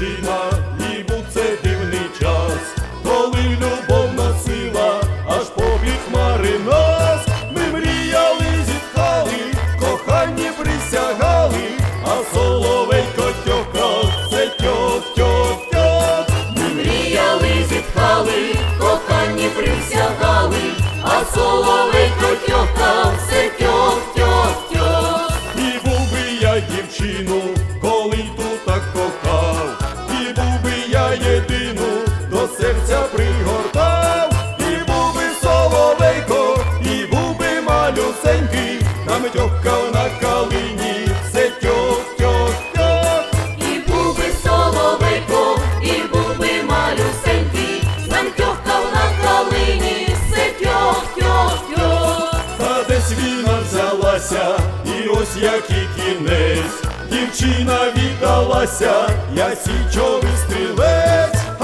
дівчина, і був це дивний час, коли любов насила, аж побіг хмари нас, ми мріяли, зітхали, коханні присягали, а соловейко тьох це тьох тьох тьох. Ми мріяли, зітхали, коханні присягали, а соловейко тьох це тьох тьох тьох. І був би я дівчину, коли тут так кохав. серця пригортав, і був би соловейко, і був би малюсенький, там тьохка на калині, все тьох, тьох. І був би соловейко, і був би малюсенький, на калині, все тьох. Та десь війна взялася, і ось як і кінець. Дівчина віддалася, я січовий стрілець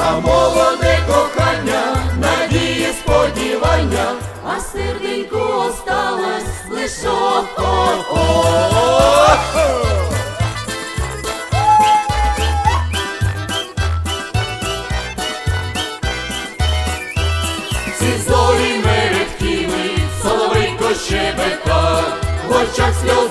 а молоде кохання, надії сподівання, а серденьку осталось лише о-о-о. ці зорі мерехтіли, соловейко щебетав, в очах сльози